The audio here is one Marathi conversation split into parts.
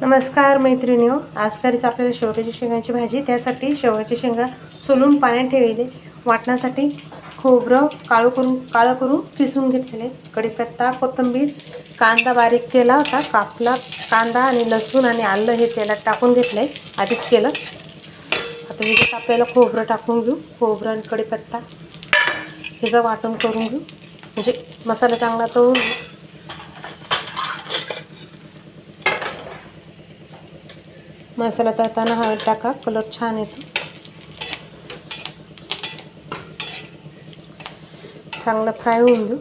नमस्कार मैत्रिणी आज करीच आपल्याला शेवग्याची शेंगाची भाजी त्यासाठी शेवग्याची शेंगा सोलून पाण्यात ठेवले वाटण्यासाठी खोबरं काळं करून काळं करून किसून घेतलेले. कढीपत्ता कोथिंबीर कांदा बारीक केला होता. कापला कांदा आणि लसूण आणि आलं हे तेलात टाकून घेतलं. आहे आधीच केलं. आता त्याच्यात आपल्याला खोबरं टाकून घेऊ. खोबरं आणि कढीपत्ता ह्याचं वाटण करून घेऊ. म्हणजे मसाला चांगला तळून घेऊ. मसाला तळताना हळद टाका कलर छान येतो. चांगलं फ्राय होऊन देऊ.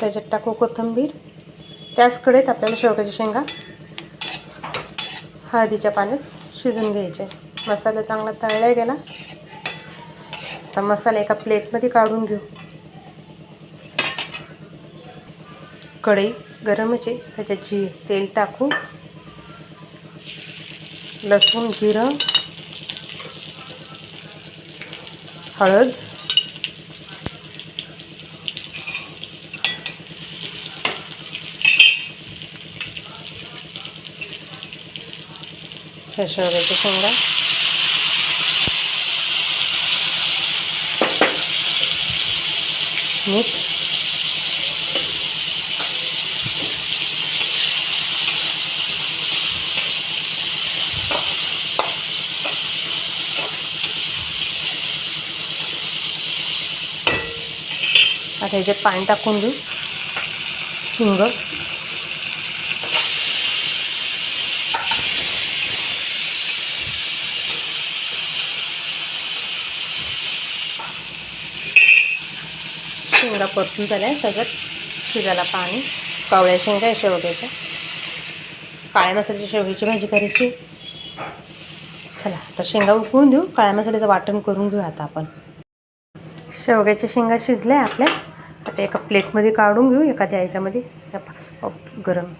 त्याच्यात टाकू कोथिंबीर. त्याच कडेत आपल्याला शेवग्याच्या शेंगा हळदीच्या पाण्यात शिजून घ्यायचे. मसाला चांगला तळला गेला. आता मसाला एका प्लेटमध्ये काढून घेऊ. कढई गरमच आहे त्याच्यात जी तेल टाकू लसूण जिरं हळद ह्या शेवग्याच्या शेंगा. मीठ. आता ह्याच्यात पाणी टाकून देऊ. हिंग. शेंगा परतून झाल्या सगळ्यात शिजायला पाणी. कावळ्या शेंगा आहे शेवग्याच्या. काळ्या मसाल्याची शेवग्याची भाजी करायची. चला आता शेंगा उकळून देऊ. काळ्या मसाल्याचं वाटण करून घेऊ आता आपण. शेवग्याच्या शेंगा शिजल्या आपल्या. आता एका प्लेटमध्ये काढून घेऊ एखाद्या याच्यामध्ये. त्या गरम.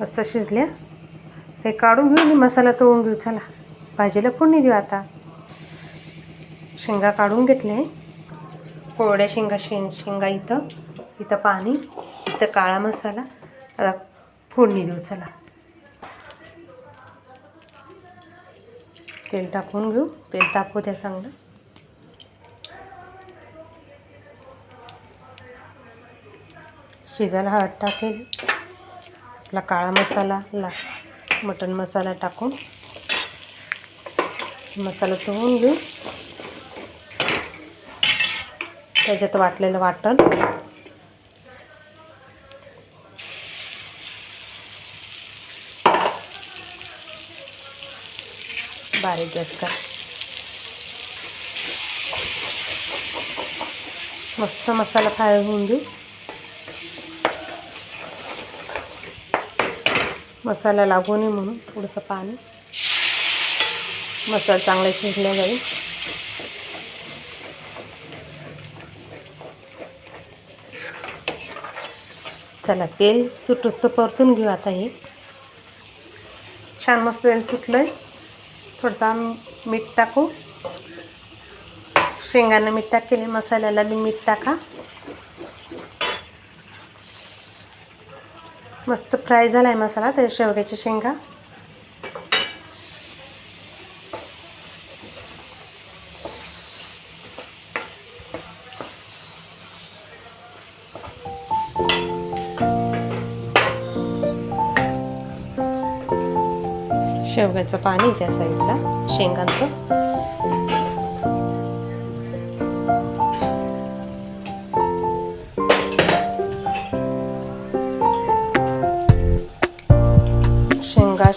मस्त शिजल्या. ते काढून घेऊ आणि मसाला तळून घेऊ. चला भाजीला फोडणी देऊ आता. शेंगा काढून घेतले. कोरड्या शेंगा शें शेंगा इथं. इथं पाणी इथं काळा मसाला. आता फोडणी देऊ चला. तेल टाकून घेऊ. तेल टाकू द्या चांगलं. शिजायला हळद टाकेल. आपला काळा मसाला ला मटण मसाला टाकून मसाला तळून घेऊ. त्याच्यात वाटलेलं वाटण. बारीक गॅस कर. मस्त मसाला फ्राय होऊन देऊ मसाला लागू नये म्हणून थोडंसं पाणी. मसाला चांगला शिजला जाईल. चला तेल सुटूस तर परतून घेऊ आता हे. छान मस्त तेल सुटलं आहे थोडंसं मीठ टाकू. शेंगांना मीठ टाकेल मसाल्याला बी मीठ टाका. मस्त फ्राय झाला आहे मसाला त्या शेवग्याच्या शेंगा. शेवग्याचं पाणी त्या साईडला शेंगांचं.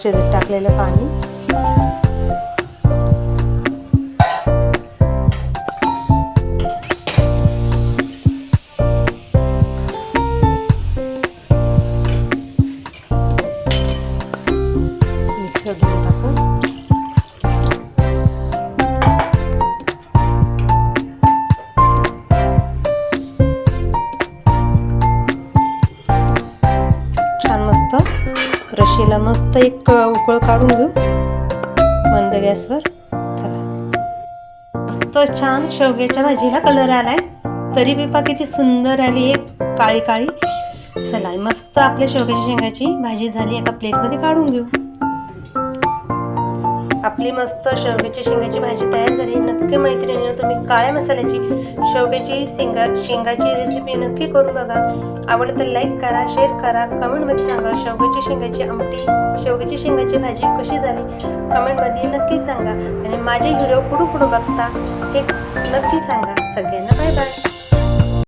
शिजत टाकलेलं पाणी मिक्सर घेऊन टाकू छान मस्त रशीला मस्त एक उकळ काढून घेऊ. मंद गॅसवर. चला. मस्त छान शेवग्याच्या भाजीला कलर आलाय. तरी बी पा किती सुंदर आली एक काळी काळी चला मस्त आपल्या शेवग्याच्या शेंगाची भाजी झाली. एका प्लेटमध्ये काढून घेऊ. आपली मस्त शेवग्याची शेंगाची भाजी तयार झाली. नक्की मैत्रिणी तुम्ही काळ्या मसाल्याची शेवग्याची शेंगा शेंगाची रेसिपी नक्की करून बघा. आवडलं तर लाईक करा शेअर करा. कमेंटमध्ये सांगा शेवग्याची शेंगाची आमटी शेवग्याची शेंगाची भाजी कशी झाली? कमेंटमध्ये नक्की सांगा. आणि माझे व्हिडिओ कुठं कुठं बघता हे नक्की सांगा. सगळ्यांना बाय बाय